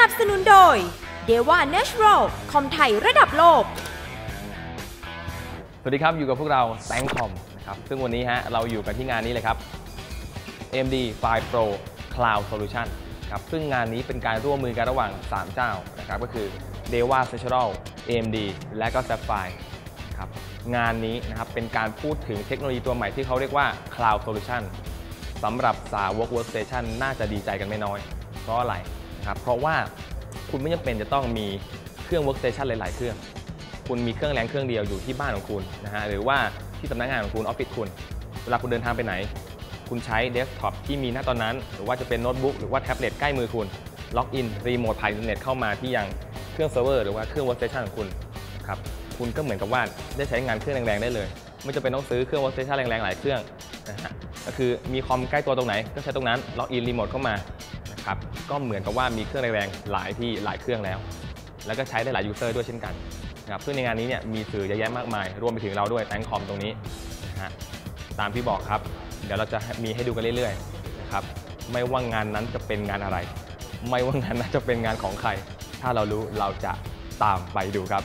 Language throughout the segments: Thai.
นับสนุนโดย d e w a Natural คอมไทยระดับโลก สวัสดีครับ อยู่กับพวกเราแตงคอมนะครับซึ่งวันนี้ฮะเราอยู่กันที่งานนี้เลยครับ AMD File Pro Cloud Solution ครับซึ่งงานนี้เป็นการร่วมมือกันระหว่าง 3 เจ้านะครับก็คือ Deva Central AMD และก็ Sapphire ครับงานนี้นะครับเป็นการพูดถึงเทคโนโลยีตัวใหม่ที่เขาเรียกว่า Cloud Solution สำหรับสาวก Workstation น่าจะดีใจกันไม่น้อย เพราะอะไร นะครับเพราะว่าคุณไม่จำเป็นจะต้องมีเครื่อง Workstation หลาย ๆ เครื่อง คุณมีเครื่องแรงเครื่องเดียวอยู่ที่บ้านของคุณนะฮะหรือว่าที่สำนักงานของคุณออฟฟิศคุณ เวลาคุณเดินทางไปไหน คุณใช้เดสก์ท็อปที่มีหน้าตอนนั้น หรือว่าจะเป็นโน้ตบุ๊กหรือว่าแท็บเล็ตใกล้มือคุณล็อกอินรีโมทผ่านอินเทอร์เน็ตเข้ามาที่ยังเครื่องเซิร์ฟเวอร์หรือว่าเครื่องเวิร์กสเตชันของคุณครับคุณก็เหมือนกับว่าได้ใช้งานเครื่องแรงๆได้เลยไม่จำเป็นต้องซื้อเครื่องเวิร์กสเตชันแรงๆหลายเครื่องนะฮะก็คือมีคอมใกล้ตัวตรงไหนก็ใช้ตรงนั้นล็อกอินรีโมทเข้ามา ก็เหมือนกับว่ามีเครื่องแรงๆหลายที่หลายเครื่องแล้ว แล้วก็ใช้ได้หลายยูเซอร์ด้วยเช่นกันนะครับซึ่งในงานนี้เนี่ยมีสื่อเยอะแยะมากมาย รวมไปถึงเราด้วยแตงคอมตรงนี้นะฮะตามที่บอกครับ เดี๋ยวเราจะมีให้ดูกันเรื่อยๆนะครับไม่ว่างานนั้นจะเป็นงานอะไร ไม่ว่างานนั้นจะเป็นงานของใคร ถ้าเรารู้เราจะตามไปดูครับ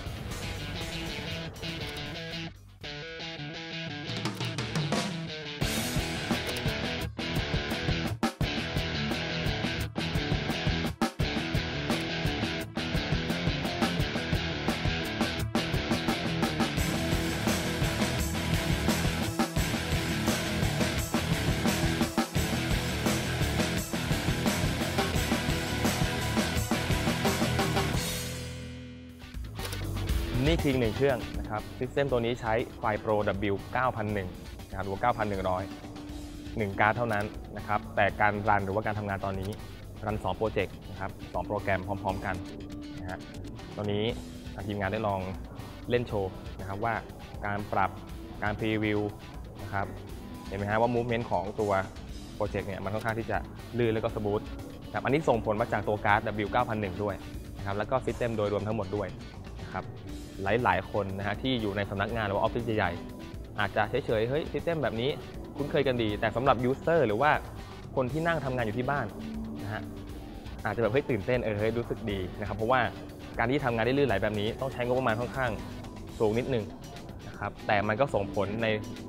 นี่คือหนึ่งเครื่องนะครับซิสเต็มตัวนี้ใช้ไฟ Pro W 9001นะครับหรือ9100 1 การ์ดเท่านั้นนะครับ แต่การรันหรือว่าการทำงานตอนนี้ รัน 2 โปรเจกต์นะครับ2โปรแกรมพร้อม ๆ กันนะฮะตอนนี้ทางทีมงานได้ลองเล่นโชว์นะครับว่าการปรับการพรีวิวนะครับเห็นไหมฮะว่า movement ของตัวโปรเจกต์เนี่ยมันค่อนข้างที่จะลื่นแล้วก็สมูทนะครับอันนี้ส่งผลมาจากตัวการ์ด W 9001ด้วยนะครับแล้วก็ซิสเต็มโดยรวมทั้งหมดด้วยนะครับ หลาย ๆ คนนะฮะที่อยู่ในสำนักงานหรือว่าออฟฟิศใหญ่ๆอาจจะเฉยๆเฮ้ยซิสเต็มแบบนี้คุ้นเคยกันดี แต่สำหรับยูเซอร์หรือว่าคนที่นั่งทำงานอยู่ที่บ้านนะฮะอาจจะแบบเฮ้ยตื่นเต้นเออเฮ้ยรู้สึกดีนะครับเพราะว่าการที่ทำงานได้ลื่นไหลแบบนี้ ต้องใช้งบประมาณค่อนข้างสูงนิดนึงนะครับแต่มันก็ส่งผลใน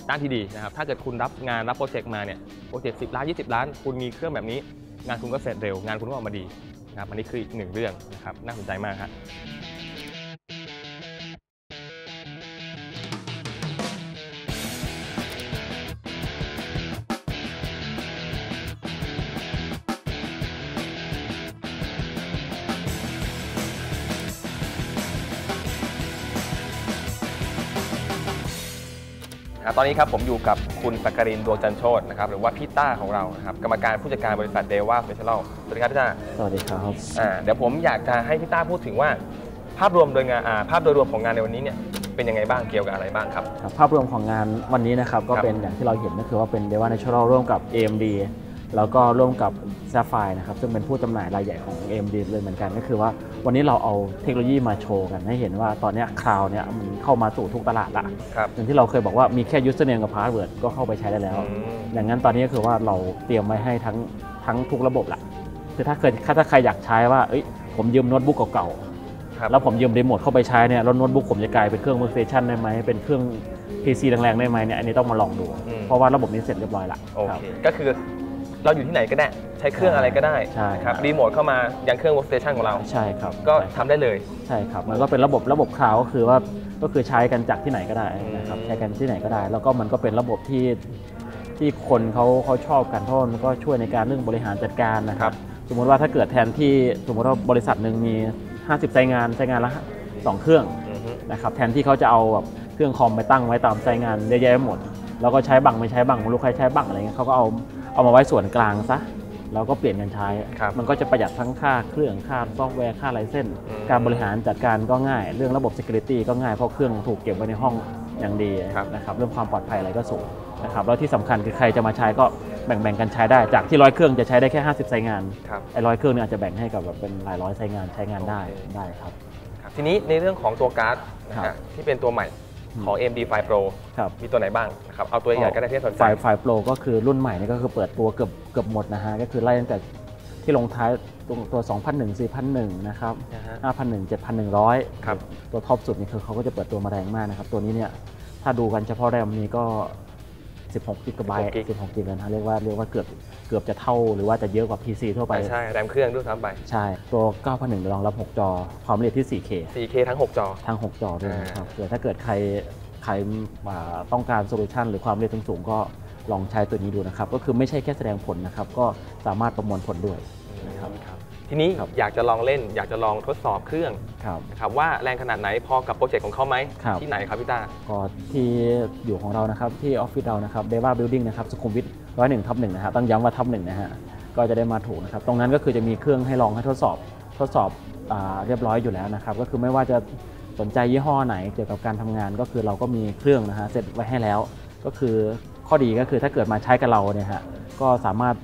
ด้านที่ดีนะครับถ้าเกิดคุณรับงานรับโปรเจกต์มาเนี่ยโปรเจกต์สิล้าน 20 ล้าน คุณมีเครื่องแบบนี้ งานคุณก็เสร็จเร็ว งานคุณก็ออกมาดีนะครับอันนี้คืออีกหนึ่งเรื่องนะครับน่าสนใจมากครับ ตอนนี้ครับผมอยู่กับคุณสักกรินดวงจันทร์โชตนะครับหรือว่าพี่ต้าของเรานะครับกรรมการผู้จัดการบริษัทเดว่าเฟชชั่นสวัสดีครับพี่ต้าสวัสดีครับอ่าเดี๋ยวผมอยากจะให้พี่ต้าพูดถึงว่า ภาพรวมโดยงานอ่าภาพโดยรวมของงานในวันนี้เนี่ยเป็นยังไงบ้างเกี่ยวกับอะไรบ้างครับครับภาพรวมของงานวันนี้นะครับก็ครับเป็นอย่างที่เราเห็นก็คือว่าเป็น d e v a Natural ร่วมกับ AMD แล้วก็ร่วมกับ Sapphire นะครับซึ่งเป็นผู้จำหน่ายรายใหญ่ของ AMD เลยเหมือนกัน ก็คือว่าวันนี้เราเอาเทคโนโลยีมาโชว์กันให้เห็นว่าตอนเนี้คลาวเนี่ยมันเข้ามาสู่ทุกตลาดละครับอย่างที่เราเคยบอกว่ามีแค่ username กับ password ก็เข้าไปใช้ได้แล้วอืมอย่างนั้นตอนนี้ก็คือว่าเราเตรียมไว้ให้ทั้งทั้งทุกระบบละคือถ้าเกิดถ้าใครอยากใช้ว่าเอ้ยผมยืมโน้ตบุ๊กเก่าๆครับแล้วผมยืมรีโมทเข้าไปใช้เนี่ยแล้วโน้ตบุ๊กผมจะกลายเป็นเครื่อง workstation ได้ไหมเป็นเครื่อง PC แรงๆได้ไหมเนี่ยอันนี้ต้องมาลองดูอืมเพราะว่าระบบนี้เสร็จเรียบร้อยละโอครับเคก็คือ เราอยู่ที่ไหนก็ได้ ใช้เครื่องอะไรก็ได้ใช่ครับรีโมทเข้ามายังเครื่อง workstation ของเรา ใช่ครับก็ใช่ทำได้เลย ใช่ครับมันก็เป็นระบบระบบคลาวก็คือว่าก็คือใช้กันจากที่ไหนก็ได้นะครับอืมใช้กันที่ไหนก็ได้ แล้วก็มันก็เป็นระบบที่ที่คนเขาเขาชอบกันเพราะมันก็ช่วยในการเรื่องบริหารจัดการนะครับสมมติว่าถ้าเกิดแทนที่สมมติว่าบริษัทหนึ่งมี 50ไซต์งานไซต์งานละสองเครื่อง อือฮึ นะครับแทนที่เขาจะเอาแบบเครื่องคอมไปตั้งไว้ตามไซต์งานเยอะแยะไปหมด แล้วก็ใช้บังไม่ใช้บังลูกใครใช้บังอะไรเงี้ยเขาก็เอา เอามาไว้ส่วนกลางซะแล้วก็เปลี่ยนกันใช้ครับมันก็จะประหยัดทั้งค่าเครื่องค่าซอฟต์แวร์ค่าไลเซนส์อืมการบริหารจัดการก็ง่าย เรื่องระบบ Security ก็ง่าย เพราะเครื่องถูกเก็บไว้ในห้องอย่างดีครับนะครับ เรื่องความปลอดภัยอะไรก็สูงนะครับแล้วที่สำคัญคือใครจะมาใช้ก็แบ่งๆกันใช้ได้ จากที่ร้อยเครื่องจะใช้ได้แค่ 50ไซต์งานครับไอ้ร้อยเครื่องเนี่ยอาจจะแบ่งให้กับแบบเป็นหลายร้อยไซต์งานใช้งานได้โอเคได้ครับครับ ทีนี้ในเรื่องของตัวการ์ดนะครัฮะบที่เป็นตัวใหม่ ของ AMD File Pro ครับ มีตัวไหนบ้างนะครับ เอาตัวใหญ่ๆก็ได้ที่สนใจไฟล์ไฟล์โปรก็คือรุ่นใหม่นี่ก็คือเปิดตัวเกือบเกือบหมดนะฮะ ก็คือไล่ตั้งแต่ที่ลงท้ายตัวตัว 2001 4001 นะครับนะฮะ5001 7100 ครับ ตัวท็อปสุดนี่คือเขาก็จะเปิดตัวมาแรงมากนะครับ ตัวนี้เนี่ย ถ้าดูกันเฉพาะแรมนี้ก็ 16 กิกะไบต์ 16 กิก16กิกนะเรียกว่าเรียกว่าเกือบเกือบจะเท่าหรือว่าจะเยอะกว่า PC ทั่วไป ใช่ แรมเครื่องด้วยซ้ำไป ใช่ ตัว9001รองรับ 6 จอ ความละเอียดที่ 4K 4K ทั้ง 6 จอ ทั้ง 6 จอด้วยนะครับเผื่อถ้าเกิดใครใครอ่าต้องการโซลูชันหรือความละเอียดสูงๆก็ลองใช้ตัวนี้ดูนะครับ ก็คือไม่ใช่แค่แสดงผลนะครับ ก็สามารถประมวลผลด้วยนะครับ ทีนี้ครับอยากจะลองเล่น อยากจะลองทดสอบเครื่องครับนะครับว่าแรงขนาดไหนพอกับโปรเจกต์ของเขาไหมครับที่ไหนครับพี่ต้าก็ที่อยู่ของเรานะครับที่ออฟฟิศเรานะครับเดว่าบิลดิ่งนะครับสุขุมวิทร้อยหนึ่งทับหนึ่งนะฮะต้องย้ำว่าทับหนึ่งนะฮะก็จะได้มาถูกนะครับตรงนั้นก็คือจะมีเครื่องให้ลองให้ทดสอบทดสอบอาเรียบร้อยอยู่แล้วนะครับก็คือไม่ว่าจะสนใจยี่ห้อไหนเกี่ยวกับการทำงานก็คือเราก็มีเครื่องนะฮะเสร็จไว้ให้แล้ว ก็คือข้อดีก็คือถ้าเกิดมาใช้กับเราเนี่ยฮะก็สามารถ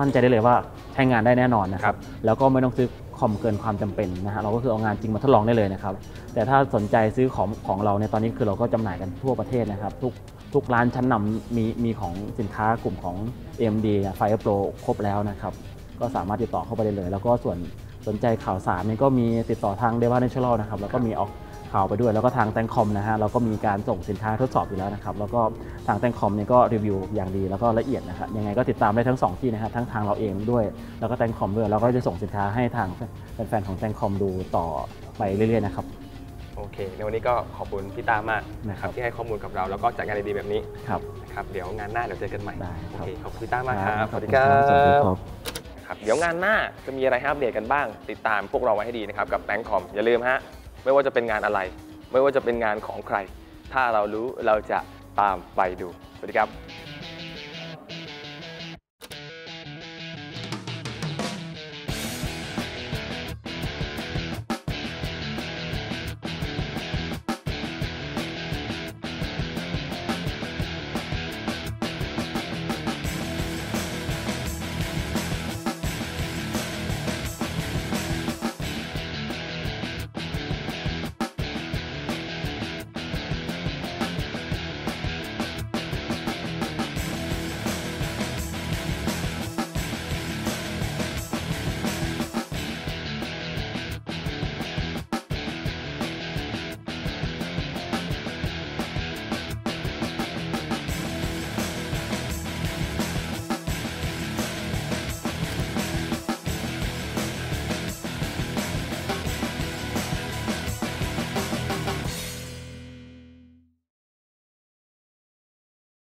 มั่นใจได้เลยว่าใช้งานได้แน่นอนนะครับ แล้วก็ไม่ต้องซื้อคอมเกินความจำเป็นนะฮะเราก็คือเอางานจริงมาทดลองได้เลยนะครับ แต่ถ้าสนใจซื้อของของเราในยตอนนี้คือเราก็จำหน่ายกันทั่วประเทศนะครับ ทุกทุกร้านชั้นนำมีมีของสินค้ากลุ่มของ AMD Fire Pro ครบแล้วนะครับ ก็สามารถติดต่อเข้าไปได้เลย แล้วก็ส่วนสนใจข่าวสารเนี่ยก็มีติดต่อทาง d e v a Natural นะครับ แล้วก็มีออก ข่าวไปด้วย แล้วก็ทางแตงคอมนะฮะเราก็มีการส่งสินค้าทดสอบอยู่แล้วนะครับแล้วก็ทางแตงคอมเนี่ยก็รีวิวอย่างดีแล้วก็ละเอียดนะครับยังไงก็ติดตามได้ทั้งสองที่นะฮะทั้งทางเราเองด้วย แล้วก็แตงคอมด้วยแล้วก็จะส่งสินค้าให้ทางแฟนๆของแตงคอมดูต่อไปเรื่อยๆนะครับโอเคในวันนี้ก็ขอบคุณพี่ต้ามากนะครับที่ให้ข้อมูลกับเราแล้วก็จัดงานดีๆแบบนี้ครับนะครับเดี๋ยวงานหน้าเดี๋ยวเจอกันใหม่ได้ครับโอเคขอบคุณพี่ต้ามากครับขอบคุณครับสวัสดีครับครับเดี๋ยวงานหน้าจะมีอะไรให้อัปเดตกันบ้าง ติดตามพวกเราไว้ให้ดีนะครับกับแบงค์คอมอย่าลืมฮะ ไม่ว่าจะเป็นงานอะไร ไม่ว่าจะเป็นงานของใคร ถ้าเรารู้เราจะตามไปดู สวัสดีครับ